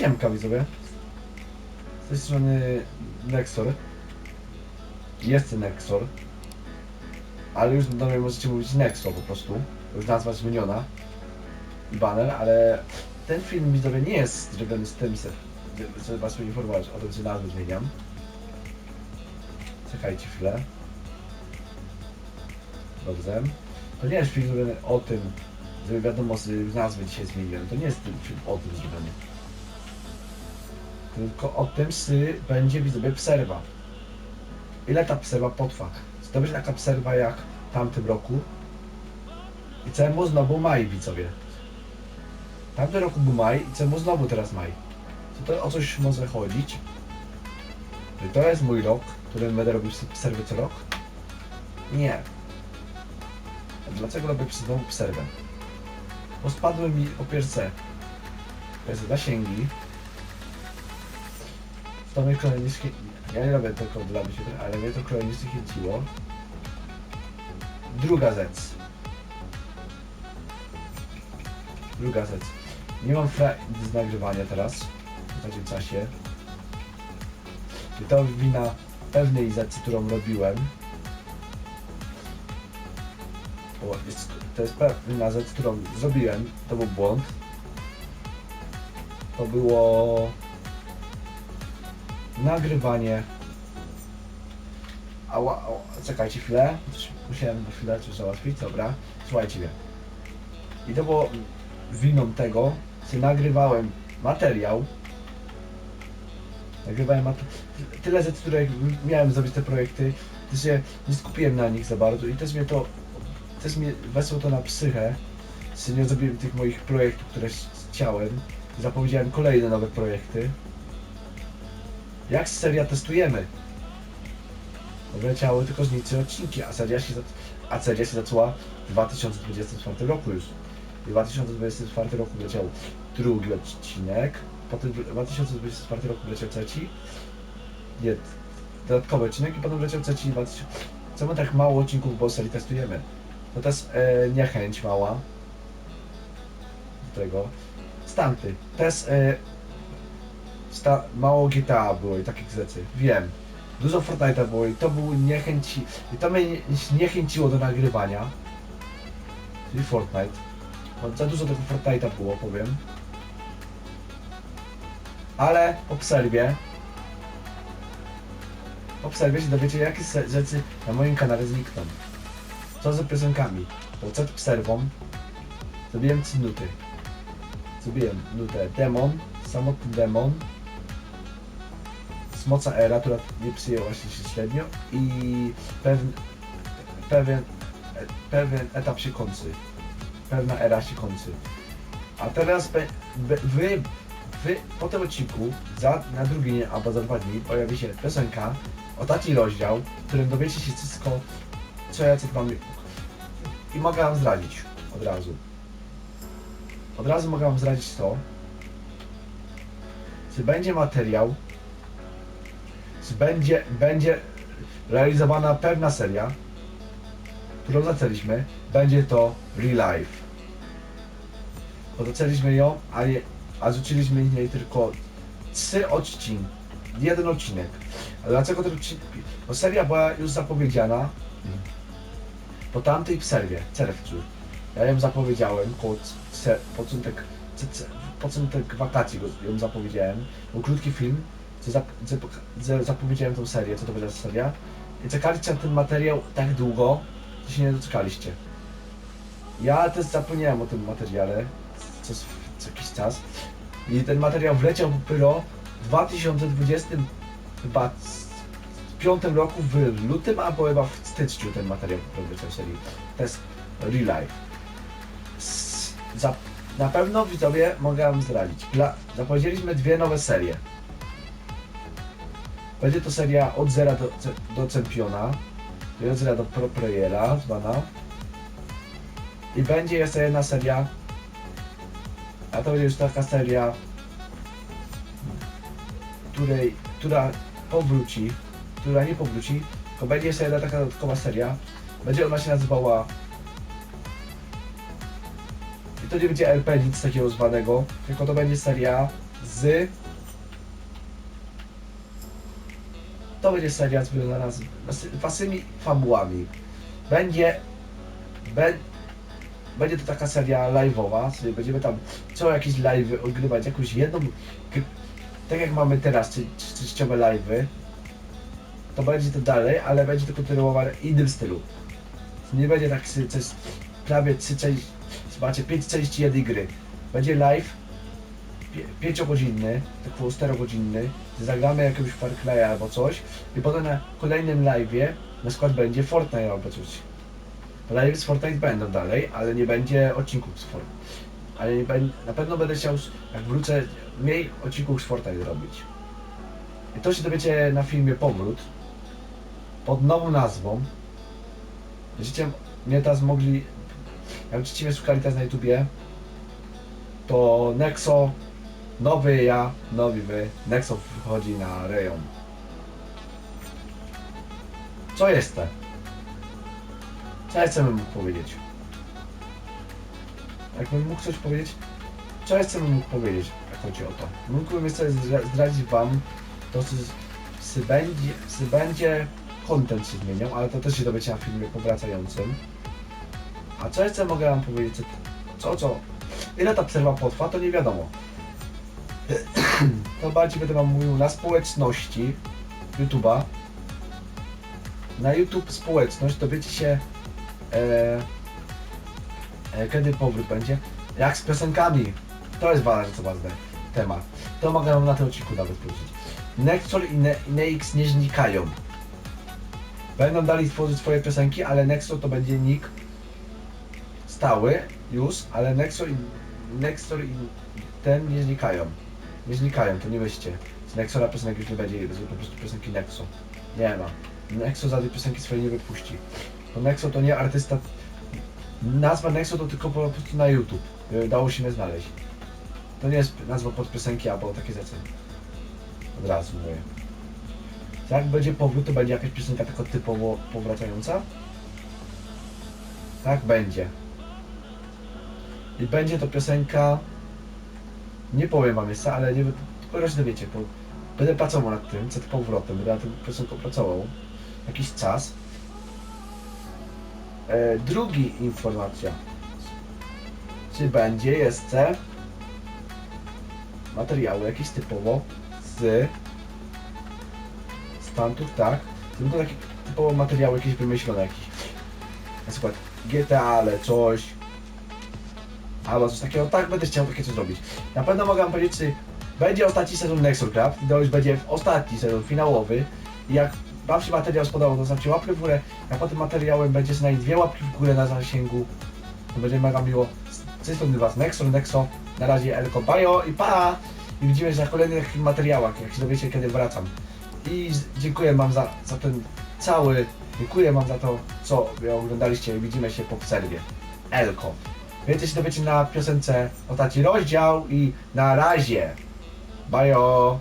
Siemka widzowie. Z tej strony Nexor. Jest Nexor. Ale już do mnie możecie mówić Nexo po prostu. Już nazwa zmieniona. I banner, ale ten film widzowie nie jest zrobiony z tym, że- żeby was poinformować o tym, że nazwę zmieniam. Czekajcie chwilę. Dobrze. To nie jest film zrobiony o tym, żeby wiadomo, że nazwę dzisiaj zmieniłem. To nie jest film o tym zrobiony. Tylko o tym, że będzie widzowie przerwa. Ile ta przerwa potrwa? Czy to będzie taka przerwa jak w tamtym roku? I czemu znowu maj, widzowie? Tamtym roku był maj i czemu znowu teraz maj? Czy to o coś może chodzić? Czy to jest mój rok, w którym będę robił przerwy co rok? Nie. Dlaczego robię znowu przerwę? Bo spadły mi po pierwsze to jest zasięgi. Mnie kronicznie... Ja nie robię tylko dla mnie, ale mnie to kronicznie chęciło. Druga rzecz. Druga rzecz. Nie mam fra... z nagrywania teraz, w takim czasie. I to wina pewnej rzeczy, którą robiłem. Bo jest, to jest pewna rzecz, którą zrobiłem. To był błąd. To było nagrywanie. Czekajcie chwilę. Musiałem chwilę coś załatwić, dobra. Słuchajcie mnie. I to było winą tego, że nagrywałem materiał. Nagrywałem mat- tyle rzeczy, które miałem zrobić te projekty, to się nie skupiłem na nich za bardzo i też mnie to, też mnie wesło to na psychę, że nie zrobiłem tych moich projektów, które chciałem. Zapowiedziałem kolejne nowe projekty. Jak seria testujemy? Leciały tylko z nic odcinki, a seria się, a seria się zaczęła w 2024 roku już. W 2024 roku leciał drugi odcinek, potem w 2024 roku leciał trzeci, nie, dodatkowy odcinek i potem leciał trzeci 2000. Czemu tak mało odcinków, bo serii testujemy? To też e, niechęć mała do tego. Też e, sta, mało GTA było i takich rzeczy. Wiem. Dużo Fortnite'a było i to był niechęci. I to mnie nie, niechęciło do nagrywania. Czyli Fortnite. Bo za dużo tego Fortnite'a było, powiem. Ale po przerwie się dowiecie, jakie rzeczy na moim kanale znikną. Co z piosenkami? Bo przed przerwą zrobiłem trzy nuty. Zrobiłem nutę Demon, Samotny Demon, Smoca Era, która nie przyjęła się średnio i pewien, pewien, pewien etap się kończy. Pewna era się kończy. A teraz be, be, wy, wy po tym odcinku za, na drugi dzień albo za dwa dni pojawi się piosenka, ostatni rozdział, w którym dowiecie się wszystko, co ja co mam i mogę wam zdradzić od razu. Od razu mogę wam zdradzić to, czy będzie materiał, będzie, będzie realizowana pewna seria, którą zaczęliśmy, będzie to Real Life. Bo zaczęliśmy ją, a, je, a rzuciliśmy z niej tylko trzy odcinki, jeden odcinek. A dlaczego ten odcinek? Bo seria była już zapowiedziana po tamtej przerwie, czerwcu. Ja ją zapowiedziałem, koło początek, początek wakacji ją zapowiedziałem. Był krótki film, gdzie zapowiedziałem tą serię, co to będzie za seria. I czekaliście na ten materiał tak długo, że się nie doczekaliście. Ja też zapomniałem o tym materiale co, co jakiś czas. I ten materiał wleciał dopiero w 2020 chyba piątym roku w lutym, albo chyba w styczniu ten materiał wleciał w serii. To jest real life. S- Za, na pewno widzowie mogę wam zdradzić. Dla, zapowiedzieliśmy dwie nowe serie. Będzie to seria od zera do, do czempiona, czyli od zera do pro playera zwana. I będzie jeszcze jedna seria, a to będzie już taka seria, której, która powróci, która nie powróci, tylko będzie jeszcze jedna taka dodatkowa seria. Będzie ona się nazywała i to nie będzie RP nic takiego zwanego, tylko to będzie seria z... To będzie seria związana z wasymi fabułami. Będzie... Be, będzie to taka seria live'owa, czyli będziemy tam co jakieś live'y odgrywać, jakąś jedną... Tak jak mamy teraz, czy, czy, częściowe live'y, to będzie to dalej, ale będzie to kontynuowane w innym stylu. Nie będzie tak, sy- co jest prawie trzy części, zobaczcie, pięć części jednej gry. Będzie live, pięciogodzinny, tak około 4 godzinny, zagramy jakiegoś Far Cry'a albo coś i potem na kolejnym live'ie na przykład będzie Fortnite albo coś. Live z Fortnite będą dalej, ale nie będzie odcinków z Fortnite. Ale nie na pewno będę chciał, jak wrócę, mniej odcinków z Fortnite robić. I to się dowiecie na filmie Powrót pod nową nazwą. Będziecie mnie teraz mogli, jak będziecie mnie słuchali teraz na YouTubie, to Nexo, nowy ja, nowy wy, Nexo wchodzi na rejon. Co jest te? Co ja chcę mógł powiedzieć? Jakbym mógł coś powiedzieć? Co ja chcę mógł powiedzieć, jak chodzi o to? Mógłbym jeszcze zdra- zdradzić wam to, co będzie, będzie content się zmieniał, ale to też się dowiecie na filmie powracającym. A co jeszcze mogę wam powiedzieć? Co, co? Ile ta przerwa potrwa, to nie wiadomo. To bardziej będę wam mówił na społeczności YouTube'a. Na YouTube społeczność dowiecie się e, e, kiedy powrót będzie. Jak z piosenkami. To jest bardzo ważny temat. To mogę wam na tym odcinku nawet powiedzieć. Nexor i, ne, i Neix nie znikają. Będą dalej tworzyć swoje piosenki, ale Nexor to będzie nick stały już, ale Nexor i, i ten nie znikają. Nie znikają, to nie weźcie. Z Nexora piosenek już nie będzie, będzie po prostu piosenki Nexo. Nie ma. Nexo za tej piosenki swojej nie wypuści. Bo Nexo to nie artysta. Nazwa Nexo to tylko po prostu na YouTube. Y, Dało się mnie znaleźć. To nie jest nazwa pod piosenki albo takie rzeczy. Od razu mówię. Jak będzie powrót, to będzie jakaś piosenka tylko typowo powracająca? Tak będzie. I będzie to piosenka. Nie powiem wam jeszcze, ale nie się dowiecie, bo będę pracował nad tym, przed powrotem, będę nad tym piosenką pracował jakiś czas. E, drugi informacja. Czy będzie jeszcze materiały jakieś typowo z tamtych, tak? Tylko takie typowo materiały jakieś wymyślone jakieś. Na przykład GTA, ale coś. Albo coś takiego, tak będę chciał takie coś zrobić. Na pewno mogę wam powiedzieć, czy będzie ostatni sezon Nexorcraft i to już będzie ostatni sezon finałowy. Jak wam się materiał spodobał, to zostawcie łapkę w górę, a po tym materiałem będzie co dwie łapki w górę na zasięgu. To będzie mega miło. Z tej strony was Nexor, Nexo, na razie Elko, bajo i pa! I widzimy się na kolejnych materiałach, jak się dowiecie kiedy wracam. I dziękuję wam za, za ten cały, dziękuję wam za to, co oglądaliście widzimy się po przerwie. Elko. Więcej się dowiecie na piosence Ostatni Rozdział i na razie. Bajo!